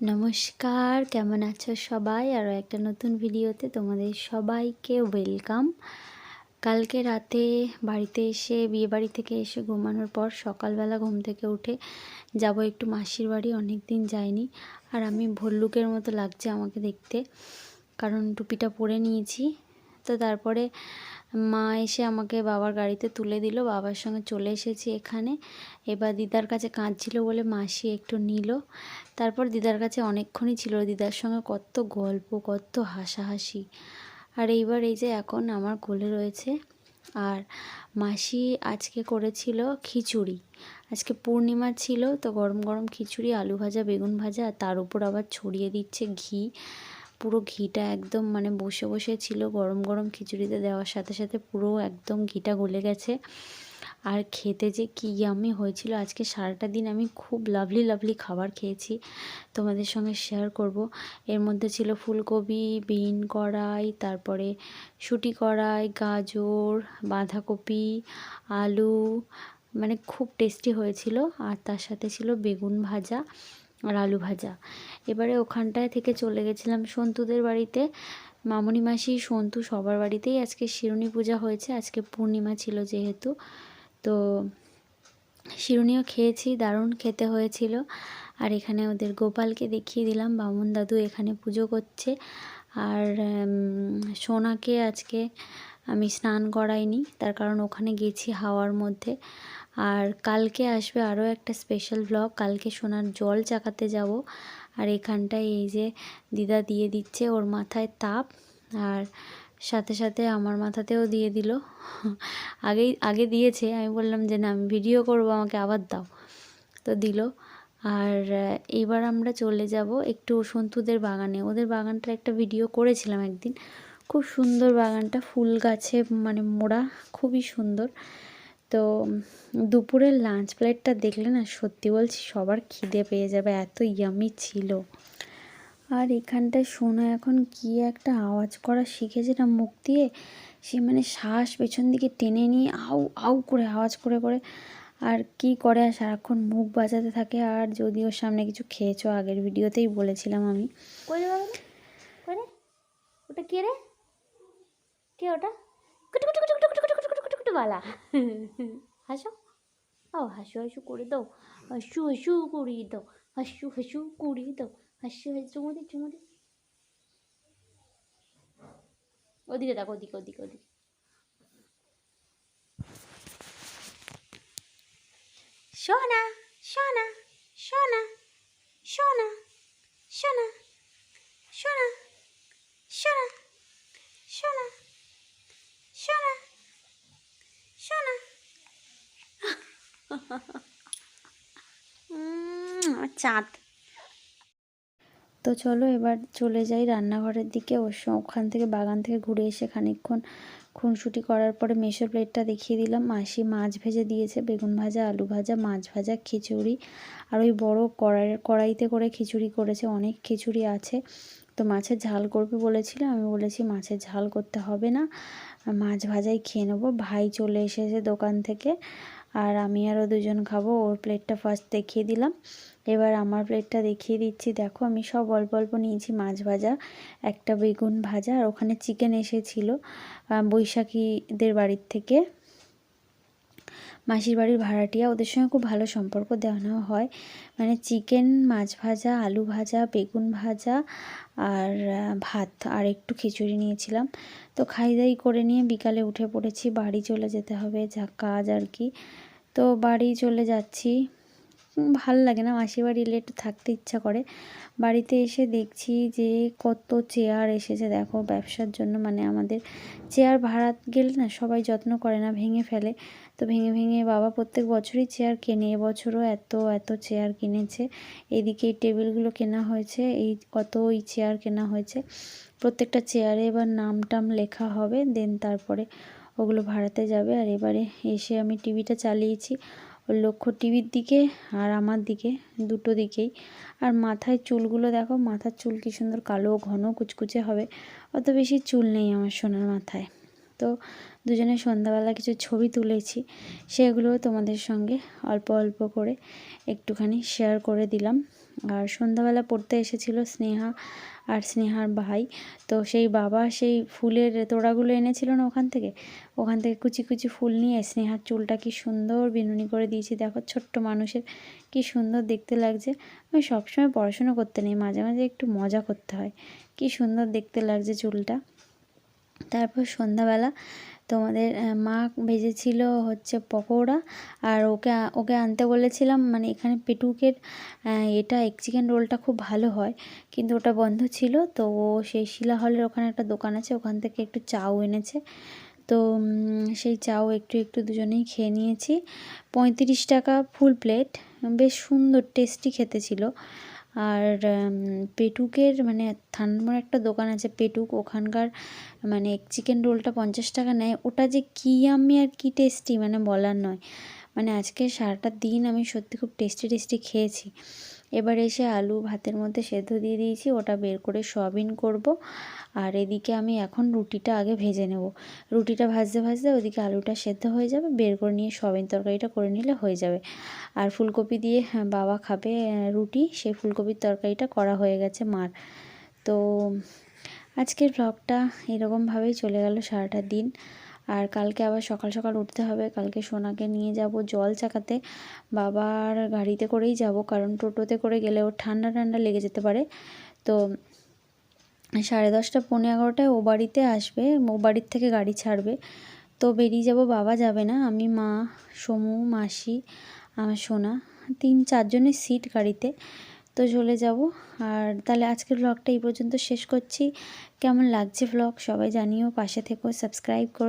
নমস্কার, কেমন আছো সবাই? আরও একটা নতুন ভিডিওতে তোমাদের সবাইকে ওয়েলকাম। কালকে রাতে বাড়িতে এসে বিয়ে বাড়ি থেকে এসে ঘুমানোর পর সকালবেলা ঘুম থেকে উঠে যাব একটু মাসির বাড়ি অনেক দিন যাইনি। আর আমি ভল্লুকের মতো লাগছে আমাকে দেখতে, কারণ টুপিটা পরে নিয়েছি। তো তারপরে মা এসে আমাকে বাবার গাড়িতে তুলে দিল। বাবার সঙ্গে চলে এসেছি এখানে। এবার দিদার কাছে কাঁদছিল বলে মাসি একটু নিল। তারপর দিদার কাছে অনেকক্ষণই ছিল। দিদার সঙ্গে কত গল্প, কত হাসাহাসি। আর এইবার এই যে এখন আমার কোলে রয়েছে। আর মাসি আজকে করেছিল খিচুড়ি। আজকে পূর্ণিমা ছিল, তো গরম গরম খিচুড়ি, আলু ভাজা, বেগুন ভাজা, আর তার উপর আবার ছড়িয়ে দিচ্ছে ঘি। পুরো ঘিটা একদম মানে বসে বসে ছিল গরম গরম খিচুড়িতে দেওয়ার সাথে সাথে পুরো একদম ঘিটা গলে গেছে। আর খেতে যে কী ইয়ামি হয়েছিল, আজকে সারাটা দিন আমি খুব লাভলি লাভলি খাবার খেয়েছি। তোমাদের সঙ্গে শেয়ার করব। এর মধ্যে ছিল ফুলকপি, বিন কড়াই, তারপরে শুটি কড়াই, গাজর, বাঁধাকপি, আলু মানে খুব টেস্টি হয়েছিল। আর তার সাথে ছিল বেগুন ভাজা। আর আলু ভাজা। এবারে ওখানটায় থেকে চলে গেছিলাম সন্তুদের বাড়িতে। মামনি মাসি, সন্তু সবার বাড়িতেই আজকে শিরুনি পূজা হয়েছে। আজকে পূর্ণিমা ছিল যেহেতু। তো শিরুনিও খেয়েছি, দারুণ খেতে হয়েছিল। আর এখানে ওদের গোপালকে দেখিয়ে দিলাম। বামুন দাদু এখানে পুজো করছে। আর সোনাকে আজকে আমি স্নান করাইনি। তার কারণ ওখানে গেছি হাওয়ার মধ্যে। আর কালকে আসবে আরও একটা স্পেশাল ব্লগ কালকে সোনার জল চাকাতে যাব। আর এখানটায় এই যে দিদা দিয়ে দিচ্ছে ওর মাথায় তাপ। আর সাথে সাথে আমার মাথাতেও দিয়ে দিল। আগেই, আগে দিয়েছে। আমি বললাম যে, না, আমি ভিডিও করব, আমাকে আবার দাও। তো দিল। আর এবার আমরা চলে যাব একটু সন্তুদের বাগানে। ওদের বাগানটার একটা ভিডিও করেছিলাম একদিন। খুব সুন্দর বাগানটা। ফুল গাছে মানে মোড়া, খুবই সুন্দর। তো দুপুরের লাঞ্চ প্লেটটা দেখলে না সত্যি বলছি সবার খিদে পেয়ে যাবে, এত ইয়ামি ছিল। আর এখানটায় শোনা এখন কি একটা আওয়াজ করা শিখেছে না মুখ দিয়ে? সে মানে শ্বাস পেছন দিকে টেনে নিয়ে আউ আউ করে আওয়াজ করে করে। আর কি করে আর সারাক্ষণ মুখ বাজাতে থাকে? আর যদি ওর সামনে কিছু খেয়েছো, আগের ভিডিওতেই বলেছিলাম আমি। ওটা কে রে? কে ওটা? বালা হাসো। ও, হাসু হাসু, করে দাও। হাসু হাসু করিয়ে দাও। হাসু হাসু করিয়ে দাও। হাসু হাসু, চুমো দি চুমো দি। ওদিকে দেখো, ওদিকে ওদিকে ওদিকে। সোনা সোনা সোনা সোনা সোনা সোনা সোনা সোনা সোনা সোনা। চাঁদ। তো চলো এবার চলে যাই রান্নাঘরের দিকে। ওখান থেকে বাগান থেকে ঘুরে এসে খানিকক্ষণ খুনসুটি করার পরে মেশো প্লেটটা দেখিয়ে দিলাম। মাসি মাছ ভেজে দিয়েছে, বেগুন ভাজা, আলু ভাজা, মাছ ভাজা, খিচুড়ি। আর ওই বড়ো কড়াই, কড়াইতে করে খিচুড়ি করেছে, অনেক খিচুড়ি আছে। তো মাছের ঝাল করবে বলেছিল, আমি বলেছি মাছের ঝাল করতে হবে না। মাছ ভাজাই খেয়ে নেব। ভাই চলে এসেছে দোকান থেকে আর আমি আরও দুজন খাব। ওর প্লেটটা ফার্স্ট দেখিয়ে দিলাম। এবার আমার প্লেটটা দেখিয়ে দিচ্ছি। দেখো, আমি সব অল্প অল্প নিয়েছি মাছ ভাজা। একটা বেগুন ভাজা আর ওখানে চিকেন এসেছিল বৈশাখীদের বাড়ির থেকে। মাসির বাড়ির ভাড়াটিয়া ওদের সঙ্গে খুব ভালো সম্পর্ক দেওয়ানো হয়। মানে চিকেন মাছ ভাজা, আলু ভাজা, বেগুন ভাজা আর ভাত আর একটু খিচুড়ি নিয়েছিলাম। তো খাই দাই করে নিয়ে বিকালে উঠে পড়েছি, বাড়ি চলে যেতে হবে, যা কাজ আর কি। তো বাড়ি চলে যাচ্ছি। ভালো লাগে না। মাসির বাড়ি এলে একটু থাকতে ইচ্ছা করে। বাড়িতে এসে দেখছি যে, কত চেয়ার এসেছে। দেখো, ব্যবসার জন্য মানে আমাদের চেয়ার ভাড়া গেলে না সবাই যত্ন করে না, ভেঙে ফেলে। তো ভেঙে ভেঙে বাবা প্রত্যেক বছরই চেয়ার কেনে। এবছরও এত এত চেয়ার কিনেছে। এদিকে এই টেবিলগুলো কেনা হয়েছে। এই কত ওই চেয়ার কেনা হয়েছে। প্রত্যেকটা চেয়ারে এবার নাম টাম লেখা হবে। দেন তারপরে ওগুলো ভাড়াতে যাবে। আর এবারে এসে আমি টিভিটা চালিয়েছি। ওর লক্ষ্য টিভির দিকে আর আমার দিকে, দুটো দিকেই। আর মাথায় চুলগুলো দেখো, মাথার চুল কী সুন্দর কালো, ঘন, কুচকুচে হবে। অত বেশি চুল নেই আমার সোনার মাথায়। তো দুজনে সন্ধ্যাবেলা কিছু ছবি তুলেছি সেগুলো তোমাদের সঙ্গে অল্প অল্প করে একটুখানি শেয়ার করে দিলাম। আর সন্ধ্যাবেলা পড়তে এসেছিল স্নেহা আর স্নেহার ভাই। তো সেই বাবা সেই ফুলের তোড়াগুলো এনেছিল না ওখান থেকে? ওখান থেকে কুচি কুচি ফুল নিয়ে স্নেহার চুলটা কি সুন্দর বিনুনি করে দিয়েছি। দেখো ছোট্ট মানুষের কি সুন্দর দেখতে লাগছে। আমি সবসময় পড়াশুনো করতে নেই, মাঝে মাঝে একটু মজা করতে হয়। কি সুন্দর দেখতে লাগছে চুলটা। তারপর সন্ধ্যাবেলা তোমাদের মা ভেজেছিল হচ্ছে পকোড়া আর ওকে ওকে আনতে বলেছিলাম মানে এখানে পেটুকের এটা এক চিকেন রোলটা খুব ভালো হয়, কিন্তু ওটা বন্ধ ছিল, তো ও সেই শিলা হলের ওখানে একটা দোকান আছে, ওখান থেকে একটু চাউ এনেছে। তো সেই চাউ একটু একটু দুজনেই খেয়ে নিয়েছি। পঁয়ত্রিশ টাকা ফুল প্লেট বেশ সুন্দর টেস্টি খেতে ছিল। আর পেটুকের মানে থানমোড় একটা দোকান আছে, পেটুক ওখানকার মানে চিকেন রোলটা পঞ্চাশ টাকা নেয়। ওটা যে কী আমি আর কি টেস্টি মানে বলার নয়। মানে আজকে সারাটা দিন আমি সত্যি খুব টেস্টি টেস্টি খেয়েছি। এবার এসে আলু ভাতের মধ্যে সেদ্ধ দিয়ে দিয়েছি ওটা বের করে সয়াবিন করব। আর এদিকে আমি এখন রুটিটা আগে ভেজে নেব। রুটিটা ভাজতে ভাজতে ওদিকে আলুটা সেদ্ধ হয়ে যাবে বের করে নিয়ে সয়াবিন তরকারিটা করে নিলে হয়ে যাবে। আর ফুলকপি দিয়ে হ্যাঁ, বাবা খাবে রুটি সেই ফুলকপির তরকারিটা করা হয়ে গেছে মার। তো আজকের ব্লগটা এরকমভাবেই চলে গেল সারাটা দিন। আর কালকে আবার সকাল সকাল উঠতে হবে। কালকে সোনাকে নিয়ে যাব জল চাকাতে। বাবার গাড়িতে করেই যাব, কারণ টোটোতে করে গেলে ওর ঠান্ডা ঠান্ডা লেগে যেতে পারে। তো সাড়ে দশটা পনেরো এগারোটায় ও বাড়িতে আসবে, ও বাড়ির থেকে গাড়ি ছাড়বে। তো বেরিয়ে যাব, বাবা যাবে না। আমি, মা, সমু, মাসি, আমার সোনা, তিন চারজনের সিট গাড়িতে। তো চলে যাব। আর তাহলে আজকের ব্লগটা এই পর্যন্ত শেষ করছি। কেমন লাগছে ব্লগ সবাই জানিও, পাশে থেকেও সাবস্ক্রাইব করো।